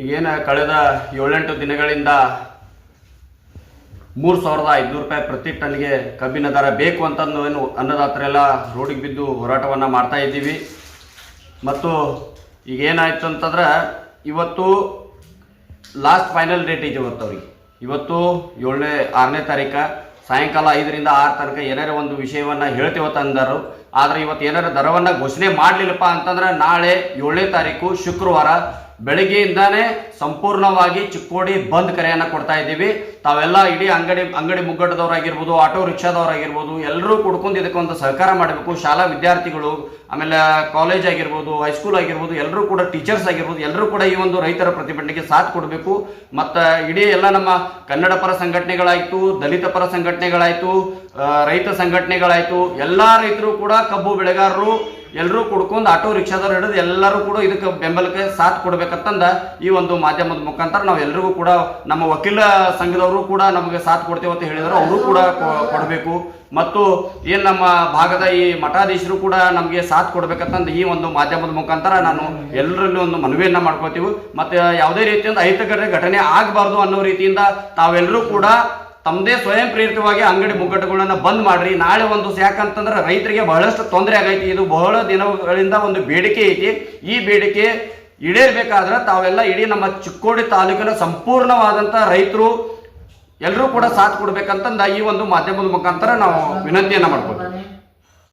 ಈಗೇನು ಕಳೆದ ಏಳೆಂಟು ದಿನಗಳಿಂದ ಮೂರು ಸಾವಿರದ ಐದುನೂರು ರೂಪಾಯಿ ಪ್ರತಿ ಟನ್ಗೆ ಕಬ್ಬಿನ ದರ ಬೇಕು ಅಂತಂದು ಏನು ಅನ್ನದಾತರೆಲ್ಲ ರೋಡಿಗೆ ಬಿದ್ದು ಹೋರಾಟವನ್ನು ಮಾಡ್ತಾ ಇದ್ದೀವಿ. ಮತ್ತು ಈಗ ಏನಾಯಿತು ಅಂತಂದ್ರೆ ಇವತ್ತು ಲಾಸ್ಟ್ ಫೈನಲ್ ಡೇಟ್ ಇದೆ ಇವತ್ತು ಅವ್ರಿಗೆ. ಇವತ್ತು ಏಳನೇ, ಆರನೇ ತಾರೀಕು, ಸಾಯಂಕಾಲ ಐದರಿಂದ ಆರು ತನಕ ಏನಾರ ಒಂದು ವಿಷಯವನ್ನು ಹೇಳ್ತೇವತ್ತ ಅಂದರು ಆದ್ರೆ ಇವತ್ತು ಏನಾರ ದರವನ್ನು ಘೋಷಣೆ ಮಾಡಲಿಲ್ಲಪ್ಪ ಅಂತಂದ್ರೆ ನಾಳೆ ಏಳನೇ ತಾರೀಕು, ಶುಕ್ರವಾರ ಬೆಳಗ್ಗೆಯಿಂದಾನೇ ಸಂಪೂರ್ಣವಾಗಿ ಚಿಕ್ಕೋಡಿ ಬಂದ್ ಕರೆಯನ್ನ ಕೊಡ್ತಾ ಇದ್ದೀವಿ. ತಾವೆಲ್ಲ ಇಡೀ ಅಂಗಡಿ ಅಂಗಡಿ ಮುಗ್ಗಟ್ಟದವರಾಗಿರ್ಬೋದು, ಆಟೋ ರಿಕ್ಷಾದವರಾಗಿರ್ಬೋದು, ಎಲ್ಲರೂ ಕುಡ್ಕೊಂಡು ಇದಕ್ಕೆ ಒಂದು ಸಹಕಾರ ಮಾಡಬೇಕು. ಶಾಲಾ ವಿದ್ಯಾರ್ಥಿಗಳು, ಆಮೇಲೆ ಕಾಲೇಜ್ ಆಗಿರ್ಬೋದು, ಹೈಸ್ಕೂಲ್ ಆಗಿರ್ಬೋದು, ಎಲ್ಲರೂ ಕೂಡ ಟೀಚರ್ಸ್ ಆಗಿರ್ಬೋದು, ಎಲ್ಲರೂ ಕೂಡ ಈ ಒಂದು ರೈತರ ಪ್ರತಿಭಟನೆಗೆ ಸಾಥ್ ಕೊಡಬೇಕು. ಮತ್ತು ಇಡೀ ಎಲ್ಲ ನಮ್ಮ ಕನ್ನಡ ಪರ ಸಂಘಟನೆಗಳಾಯಿತು, ದಲಿತ ಪರ ಸಂಘಟನೆಗಳಾಯಿತು ರೈತ ಸಂಘಟನೆಗಳಾಯಿತು, ಎಲ್ಲ ರೈತರು ಕೂಡ ಕಬ್ಬು ಬೆಳೆಗಾರರು ಎಲ್ಲರೂ ಕುಡ್ಕೊಂಡು ಆಟೋ ರಿಕ್ಷಾದವ್ರು ಹಿಡಿದು ಎಲ್ಲರೂ ಕೂಡ ಇದಕ್ಕೆ ಬೆಂಬಲಕ್ಕೆ ಸಾಥ್ ಕೊಡ್ಬೇಕಂತಂದ ಈ ಒಂದು ಮಾಧ್ಯಮದ ಮುಖಾಂತರ ನಾವು ಎಲ್ರಿಗೂ ಕೂಡ ನಮ್ಮ ವಕೀಲ ಸಂಘದವರು ಕೂಡ ನಮಗೆ ಸಾಥ್ ಕೊಡ್ತೇವೆ ಅಂತ ಹೇಳಿದ್ರು. ಅವರು ಕೂಡ ಕೊಡಬೇಕು. ಮತ್ತು ಏನು ನಮ್ಮ ಭಾಗದ ಈ ಮಠಾಧೀಶರು ಕೂಡ ನಮಗೆ ಸಾಥ್ ಕೊಡ್ಬೇಕಂತಂದು ಈ ಒಂದು ಮಾಧ್ಯಮದ ಮುಖಾಂತರ ನಾನು ಎಲ್ಲರಲ್ಲಿ ಒಂದು ಮನವಿಯನ್ನ ಮಾಡ್ಕೋತೀವಿ ಮತ್ತೆ ಯಾವುದೇ ರೀತಿಯಿಂದ ಅಹಿತಕರ ಘಟನೆ ಆಗಬಾರ್ದು ಅನ್ನೋ ರೀತಿಯಿಂದ ತಾವೆಲ್ಲರೂ ಕೂಡ ತಮ್ಮದೇ ಸ್ವಯಂ ಪ್ರೇರಿತವಾಗಿ ಅಂಗಡಿ ಮುಗ್ಗಟ್ಟುಗಳನ್ನ ಬಂದ್ ಮಾಡ್ರಿ. ನಾಳೆ ಒಂದು ಯಾಕಂತಂದ್ರೆ ರೈತರಿಗೆ ಬಹಳಷ್ಟು ತೊಂದರೆ ಆಗೈತಿ. ಇದು ಬಹಳ ದಿನಗಳಿಂದ ಒಂದು ಬೇಡಿಕೆ ಐತಿ. ಈ ಬೇಡಿಕೆ ಈಡೇರ್ಬೇಕಾದ್ರೆ ತಾವೆಲ್ಲ ಇಡೀ ನಮ್ಮ ಚಿಕ್ಕೋಡಿ ತಾಲೂಕಿನ ಸಂಪೂರ್ಣವಾದಂತ ರೈತರು ಎಲ್ಲರೂ ಕೂಡ ಸಾಥ್ ಕೊಡ್ಬೇಕಂತಂದ ಈ ಒಂದು ಮಾಧ್ಯಮದ ಮುಖಾಂತರ ನಾವು ವಿನಂತಿಯನ್ನ ಮಾಡ್ಕೊತೀವಿ